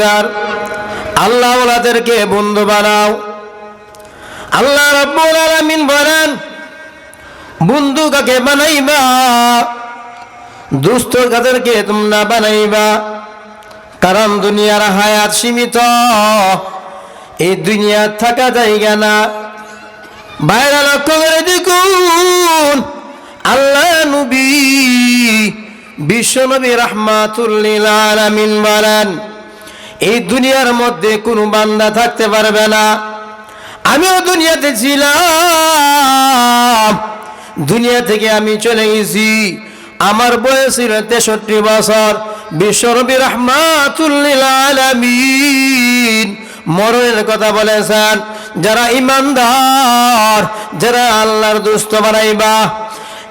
দরকার। আল্লাহ ওলাদেরকে বন্ধু বানাও। আল্লাহ রব্বুল আলামিন বলেন, বন্ধু কাকে বানাইবা? দুস্থ কাদেরকে তোমরা বানাইবা। কারণ দুনিয়ার হায়াত সীমিত, এই দুনিয়া থাকা জায়গা না। বাইরে লক্ষ্য করে দেখুন আল্লাহ নবী বিশ্ব নবী রহমাতুল্লিল আলামিন বলেন এই দুনিয়ার মধ্যে কোনো বান্দা থাকতে পারবে না। আমিও দুনিয়াতে ছিলাম। দুনিয়া থেকে আমি চলে গেছি। আমার বয়স ছিল তেষট্টি বছর। বিশ্বনবী রহমাতুল্লিল আলামিন মরণের কথা বলেছেন, যারা ইমানদার, যারা আল্লাহর দুস্থ বানাইবা।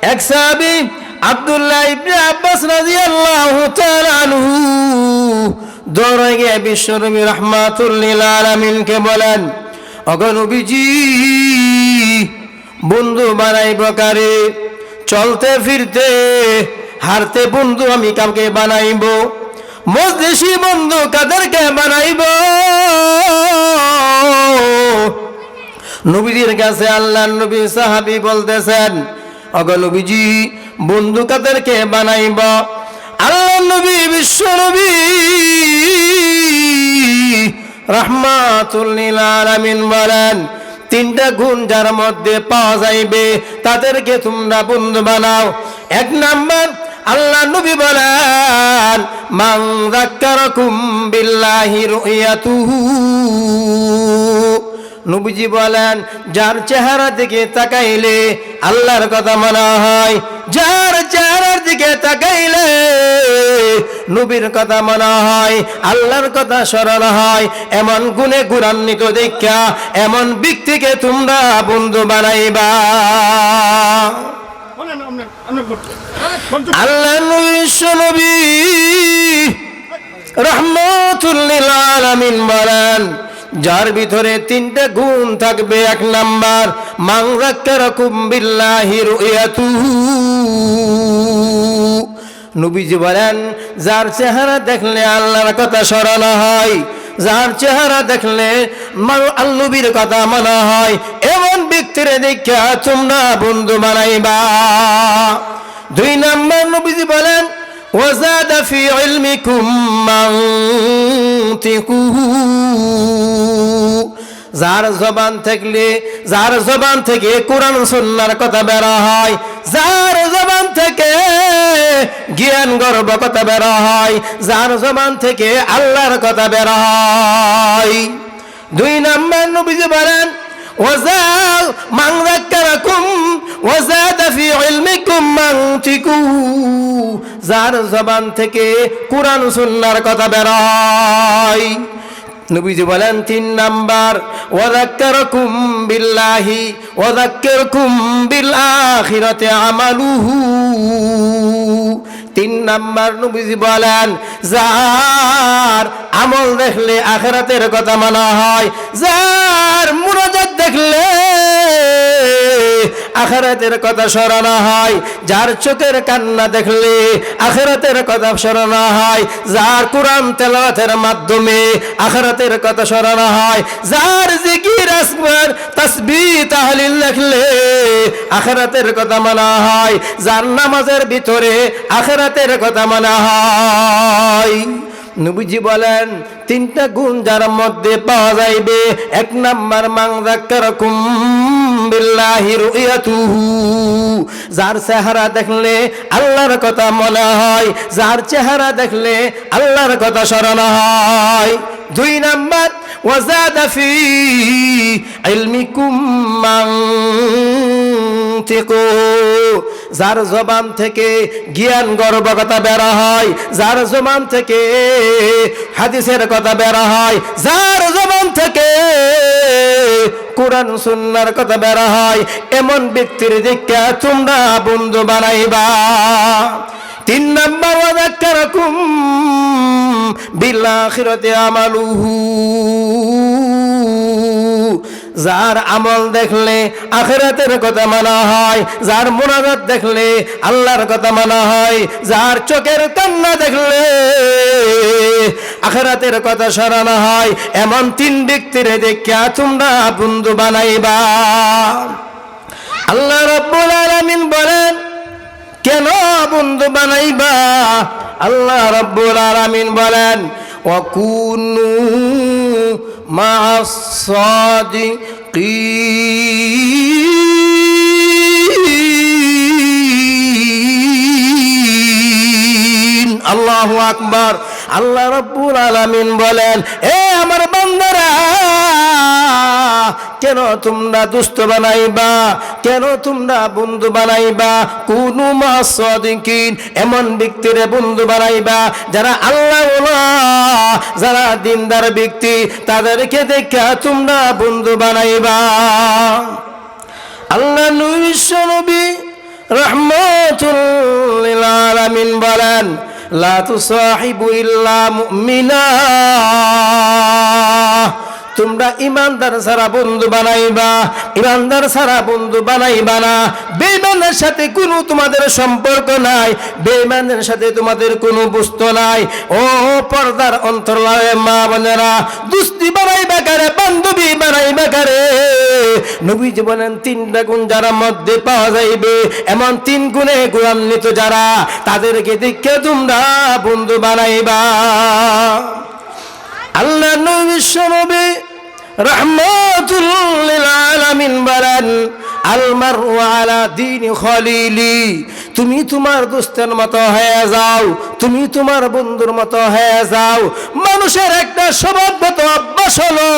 এক সাহাবী আব্দুল্লাহ ইবনে আব্বাস রাদিয়াল্লাহু তাআলা আনহু দৌড়ে গিয়ে বিশ্বনবী রহমাতুল্লিল আলামিনকে বলেন অগনবীজি বন্ধু বানাইব কারে? চলতে ফিরতে হারতে বন্ধু আমি কাউকে বানাইব? মজদেশি বন্ধু কাদেরকে বানাইব? নবীজির কাছে আল্লাহ নবী সাহাবি বলতেছেন অগ নবীজি, বন্ধু কাদেরকে বানাইব? নবী, বিশ্ব নবী। রহমাতুল্লিল আলামিন বলেন, তিনটা গুণ যার মধ্যে পাওয়া যাইবে, তাদেরকে তোমরা বন্ধু বানাও। এক নাম্বার, আল্লাহ নবী বলেন, মান যাক্কারাকুম বিল্লাহি রুয়াতুহু নবীজি বলেন, যার চেহারা দিকে তাকাইলে আল্লাহর কথা মনে হয়, যার চেহারার দিকে তাকাইলে নবীর কথা মনে হয় আল্লাহর কথা স্মরণ হয় এমন গুণে গুণান্বিত দীক্ষা এমন ব্যক্তিকে তোমরা বন্ধু বানাইবা। আল্লাহ নবী রহমতুল্লিল আলামিন বলেন যার ভিতরে তিনটে গুণ থাকবে এক নাম্বার মাংরাক্কার কুম্বিল্লাহি রুয়াতুহু নবীজি বলেন, যার চেহারা দেখলে আল্লাহর কথা স্মরণ হয়, যার চেহারা দেখলে আল্লবীর কথা মনে হয়, এমন ব্যক্তির দেখা তোমরা বন্ধু বানাইবা। দুই নম্বর নবীজি বলেন যার জবান থাকলে যার জবান থেকে কোরআন সুন্নার কথা বেরা হয় যার জবান থেকে জ্ঞান গর্ব কথা বেরা হয়, যার জবান থেকে আল্লাহর কথা বেরা হয়। দুই নম্বর নবীজি বলেন যার জবান থেকে কোরআন সুন্নার কথা বের হয়। নবীজি বলেন তিন নাম্বার ওয়াদাক্কারকুম বিল্লাহি ওয়াদাক্কারকুম বিল আখিরাতে আমালুহু। তিন নাম্বার নবীজি বলেন যার আমল দেখলে আখেরাতের কথা মানা হয়। যার মুনাজাত দেখলে আখেরাতের কথা স্মরণা হয়। যার চোখের কান্না দেখলে আখেরাতের কথা স্মরণা হয়। যার কোরআন তেলাওয়াতের মাধ্যমে আখেরাতের কথা স্মরণা হয়। যার জিকির আসমার তাসবিহ, তাহলিল দেখলে আখেরাতের কথা মানা হয়। যার নামাজের ভিতরে আখেরাতের কথা মানা হয়। নবীজি বলেন, তিনটা গুণ যার মধ্যে পাওয়া যাইবে, এক নাম্বার রুয়াতুহু যার চেহারা দেখলে আল্লাহর কথা মনে হয়, যার চেহারা দেখলে আল্লাহর কথা স্মরণ হয়। দুই নাম্বার ওয়াজাদা ফি ইলমিকুম মানতিকু। যার জবান থেকে জ্ঞান গর্বকতা বেরা হয়, যার জবান থেকে হাদিসের কথা বেরা হয়, যার জবান থেকে কোরআন সুন্নার কথা বেরা হয়, এমন ব্যক্তির দিকে তোমরা বন্ধু বানাইবা। তিন নম্বর ওয়াদাক্কারাকুম বিল আখিরাতি আমালুহু। যার আমল দেখলে আখেরাতের কথা মানা হয়, যার মোনাজাত দেখলে আল্লাহর কথা মানা হয়, যার চোখের কান্না দেখলে আখেরাতের কথা স্মরণ হয়, এমন তিন ব্যক্তির দেখিয়া তোমরা বন্ধু বানাইবা। আল্লাহ রব্বুল আলামিন বলেন, কেন বন্ধু বানাইবা? আল্লাহ রব্বুল আলামিন বলেন ওয়াকুনু মা'আস সাদিকিন আল্লাহু আকবার। আল্লাহ রব্বুল আলামিন বলেন এ আমার বান্দারা কেন তোমরা দুষ্ট বানাইবা? কেন তোমরা বন্ধু বানাইবা? কোন এমন ব্যক্তিরে বন্ধু বানাইবা যারা আল্লাহ যারা দিনদার ব্যক্তি, তাদেরকে দেখা তোমরা বন্ধু বানাইবা। আল্লাহ নবী রহমতুল বলেন, লা তুসাহিবু ইল্লা মুমিনা। তোমরা ইমানদার সারা বন্ধু বানাইবা, ইমানদার সারা বন্ধু বানাইবা না। বেইমানের সাথে কোনো তোমাদের সম্পর্ক নাই, বেইমানের সাথে তোমাদের কোনো বস্তু নাই। ও পর্দার অন্তর্লায় মা বোনেরা, দুস্তি বানাইবা কারে, বান্ধবী বানাইবা কারে। নবীজি বলেন তিনটা গুণ যারা মধ্যে পাওয়া যাইবে, এমন তিন গুণে গুণান্বিত যারা, তাদেরকে দেখে তোমরা বন্ধু বানাইবা। আল্লাহ নবী নবী রহমতুল্লিল আলামিন বলেন আলমার আলা দিন খলিলি, তুমি তোমার দোস্তের মতো হয়ে যাও, তুমি তোমার বন্ধুর মতো হয়ে যাও। মানুষের একটা স্বভাবগত অভ্যাস হলো,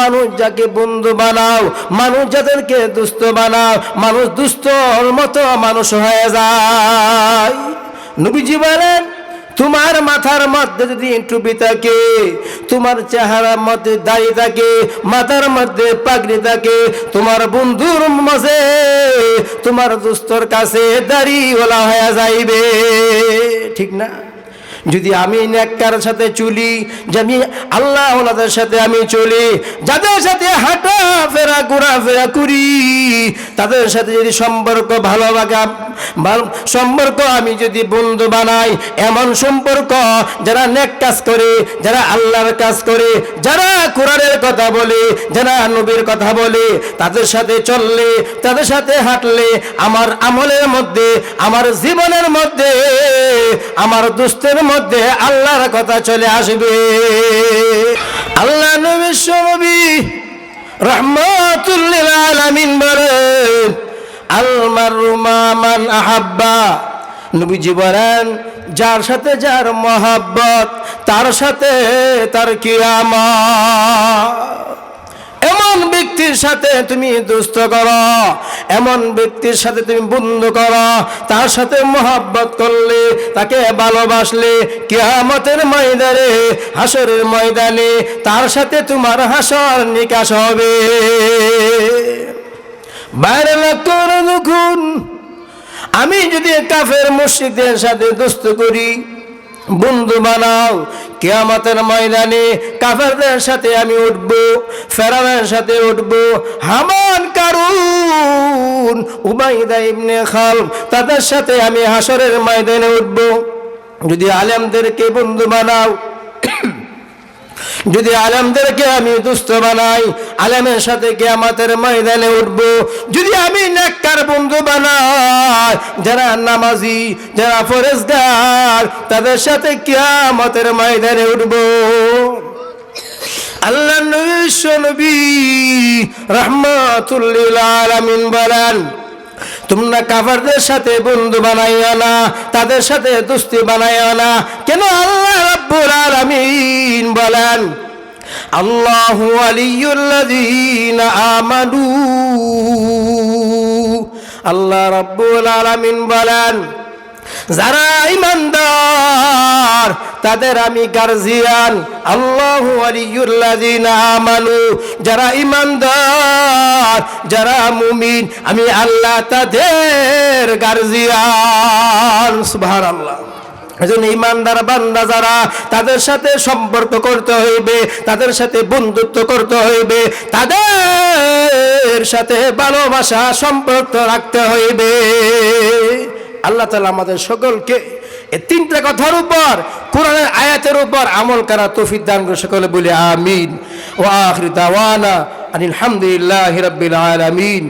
মানুষ যাকে বন্ধু বানাও, মানুষ যাদেরকে দুস্থ বানাও, মানুষ দুস্থর মতো মানুষ হয়ে যায়। নবীজি বলেন তোমার মাথার মধ্যে যদি টুপি থাকে, তোমার চেহারার মধ্যে দাড়ি থাকে, মাথার মধ্যে পাগড়ি থাকে, তোমার বন্ধুর মাঝে তোমার দুস্তর কাছে দাড়ি ওলা হয়ে যাইবে। ঠিক না? যদি আমি নেককার সাথে চলি আমি আল্লাহ ওনাদের সাথে আমি চলি, যাদের সাথে হাঁটা ফেরা ঘোরাফেরা করি, তাদের সাথে যদি সম্পর্ক ভালো লাগা ভালো সম্পর্ক আমি যদি বন্ধু বানাই, এমন সম্পর্ক যারা নেক কাজ করে, যারা আল্লাহর কাজ করে, যারা কোরআনের কথা বলে, যারা নবীর কথা বলে, তাদের সাথে চললে, তাদের সাথে হাঁটলে, আমার আমলের মধ্যে, আমার জীবনের মধ্যে, আমার দুস্থের মধ্যে আল্লাহর কথা চলে আসবে। আল্লাহ নবী রহমতুল্লিল আলামিন বলেন নবীজি বলেন, যার সাথে যার মহাব্বত, তার সাথে তার কিয়ামা এমন ব্যক্তির সাথে তুমি দুস্থ করো, এমন ব্যক্তির সাথে তুমি বন্ধু করো, তার সাথে মোহাব্বত করলে, তাকে ভালোবাসলে, কিয়ামতের ময়দানে, হাসরের ময়দানে, তার সাথে তোমার হাসর নিকাশ হবে। বাইরে করে দেখুন আমি যদি কাফের মসজিদের সাথে দোস্ত করি, বন্ধু বানাও, কেয়ামতের ময়দানে কাফেরদের সাথে আমি উঠব ফেরানের সাথে উঠব, হামান কারুন, উবাইদা ইবনে খাল তাদের সাথে আমি হাসরের ময়দানে উঠব। যদি আলেমদেরকে বন্ধু বানাও যদি আলেমদেরকে আমি দুস্থ বানাই, আলেমের সাথে কেয়ামতের ময়দানে উঠব। যদি আমি নেককার বন্ধু বানাই, যারা নামাজি, যারা ফরেজগার তাদের সাথে কেয়ামতের ময়দানে উঠব। আল্লাহ নবী, রহমাতুল্লিল আলামিন বলেন তোমরা কাফারদের সাথে বন্ধু বানাইও না, তাদের সাথে দুস্তি বানাইও না। কেন আল্লাহ রাব্বুল আলামিন বলেন, আল্লাহু আলিয়ুল্লাযীনা আমানু আল্লাহ রাব্বুল আলামিন বলেন যারা ইমানদার তাদের আমি গার্জিয়ান। আল্লাহ আমানু। যারা ইমানদার যারা মুমিন, আমি আল্লাহ তাদের গার্জিয়ান। সুবহানাল্লাহ। এজন্য ইমানদার বান্দা যারা, তাদের সাথে সম্পর্ক করতে হইবে, তাদের সাথে বন্ধুত্ব করতে হইবে, তাদের সাথে ভালোবাসা, সম্পর্ক রাখতে হইবে। আল্লাহ তালা আমাদের সকলকে এই তিনটা কথার উপর, কোরআনের আয়াতের উপর আমল করা তৌফিক দান করে সকলে বলি আমিন। ও আখরি দাওয়ানা আনিল হামদুলিল্লাহ রাব্বিল আলামিন।